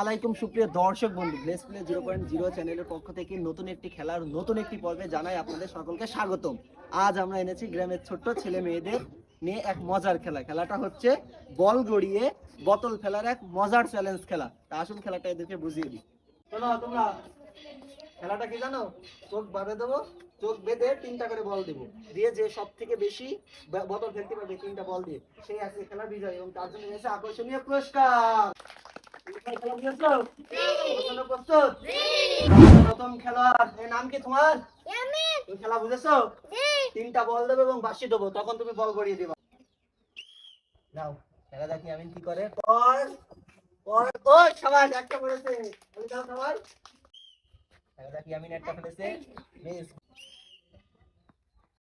আলাইকুম সুপ্রিয় দর্শক বন্ধু bless play zero point zero চ্যানেলের পক্ষ থেকে নতুন একটি খেলার নতুন একটি পর্বে জানাই আপনাদের সকলকে স্বাগতম। আজ আমরা এনেছি গ্রামের ছোট্ট ছেলে মেয়েদের নিয়ে এক মজার খেলা। খেলাটা হচ্ছে বল গড়িয়ে বোতল ফেলার এক মজার চ্যালেঞ্জ খেলা। তা আসুন খেলাটা এদেরকে বুঝিয়ে দিই। তোমরা খেলাটা কি জানো? চোখ বাঁধে দেবো। চোখ বেঁধে তিনটা করে বল দেবো। দিয়ে যে সব থেকে বেশি ব- বোতল ফেলতে পারবে তিনটা বল দিয়ে সেই আজকে খেলা বিজয় এবং তার জন্য রয়েছে আকর্ষণীয় পুরস্কার। প্রথম খেলোয়াড় নাম কি তোমার? তুমি খেলা বুঝেছ? তিনটা বল দেবো এবং বাসি দেবো তখন তুমি বল গড়িয়ে দিবা। নাও দেখা যাক কি করে। পর পর ও সবাই একটা পড়েছে। আমি দাও সবাই দেখা যাক আমি একটা ফেলেছে। মিস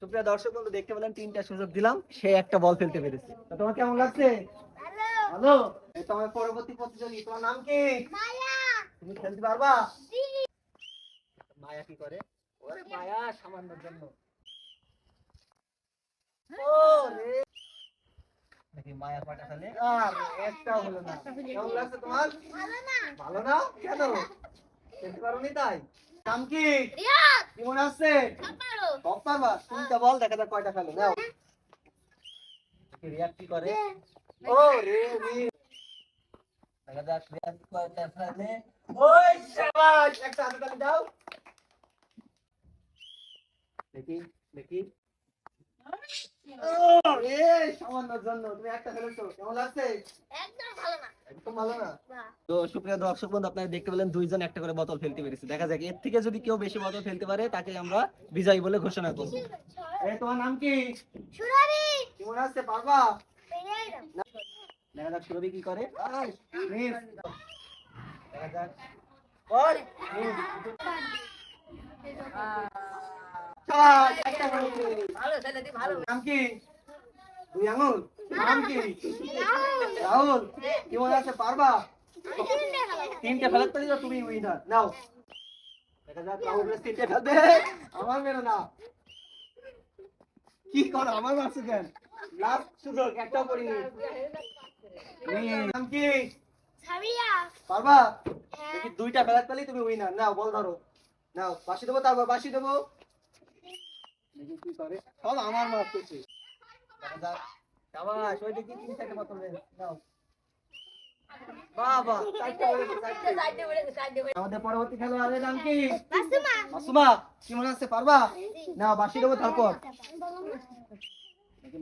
সুপ্রিয় দর্শক বন্ধু দেখতে পেলেন তিনটা সুযোগ দিলাম সে একটা বল ফেলতে পেরেছে। তো তোমার কেমন লাগছে? ভালো। তোমার পরবর্তী প্রতিযোগী তোমার নাম কি? তুমি খেলতে পারবা? মায়া কি করে? ওরে মায়া। সামান্যর জন্য। দেখি মায়া পাটা ফেলে আর একটা হলো না। কেমন লাগছে তোমার? ভালো না? কেন? খেলতে পারোনি তাই? নাম কি? কি মনে আসছে সব পারবা তিনটা বল দেখা যাক কয়টা ফেলো নাও। রিয়াদ কি করে। ও রে দেখা যাক রিয়াদ কয়টা ফেলে ওই শাবাশ একটা হাতে তালি দাও। দেখি দেখি। ও রে সামান্যর জন্য। তুমি একটা ফেলেছো কেমন লাগছে একদম ভালো না। তো সুপ্রিয় দর্শক বন্ধু আপনারা দেখতে পেলেন দুইজন একটা করে বোতল ফেলতে পেরেছে। দেখা যাক এর থেকে যদি কেউ বেশি বোতল ফেলতে পারে তাকে আমরা বিজয়ী বলে ঘোষণা করব। এই তোমার নাম কি? কি মনে আসছে পারবা দেখা যাক সুরভি কি করে। দেখা যাক। ওর, মিস। চার, নাম কি? দুই আঙুল? নাম কি? রাহুল কি মনে আছে পারবা? তিনটে ফেলাতে দিল তুমি উইনার নাও। দেখা যাক রাহুল তিনটে ফেলবে আমার মেরো না কি করো আমার মারছে কেন? লাস্ট সুযোগ একটাও করিনি। নাম কি? পারবা? দেখি দুইটা ফেলাতে পেলেই তুমি উইনার নাও বল ধরো। নাও বাসি দেবো তারপর বাসি দেবো। দেখি কি করে। সব আমার মারতেছে। আমাদের পরবর্তী খেলোয়াড়ের নাম কি? মাসুমা। কি মনে আছে? পারবা? না বাসি দেবো তারপর।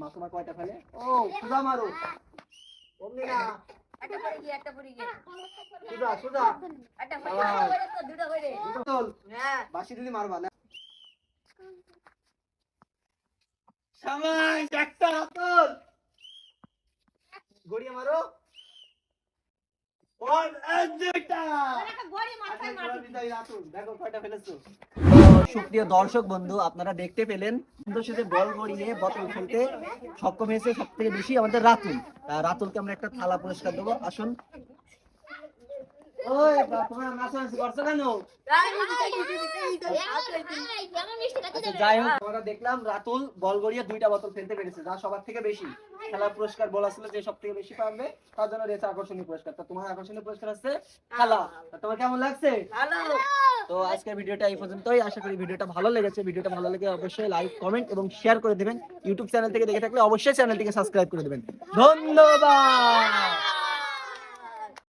মাসুমা কয়টা ফেলে? ও সুদা মারো। অমনি না। সুদা সুদা বোতল। বাসি দিদি মারবা না। সামাই একটা বোতল গড়িয়ে মারো। সুপ্রিয় দর্শক বন্ধু আপনারা দেখতে পেলেন সুন্দর সাথে বল গড়িয়ে বোতল খেলতে সক্ষম হয়েছে সব থেকে বেশি আমাদের রাতুল। রাতুলকে আমরা একটা থালা পুরস্কার দেবো। আসুন। ওই করছ কেন? আচ্ছা, যাই হোক আমরা দেখলাম রাতুল বল গড়িয়ে দুইটা বোতল ফেলতে পেরেছে যা সবার থেকে বেশি। খেলার পুরস্কার বলা ছিল যে সব থেকে বেশি পারবে তার জন্য রয়েছে আকর্ষণীয় পুরস্কার। তো তোমার আকর্ষণীয় পুরস্কার হচ্ছে খেলা। তা তোমার কেমন লাগছে? তো আজকের ভিডিওটা এই পর্যন্তই আশা করি ভিডিওটা ভালো লেগেছে। ভিডিওটা ভালো লেগে অবশ্যই লাইক কমেন্ট এবং শেয়ার করে দেবেন। ইউটিউব চ্যানেল থেকে দেখে থাকলে অবশ্যই চ্যানেলটিকে সাবস্ক্রাইব করে দেবেন। ধন্যবাদ!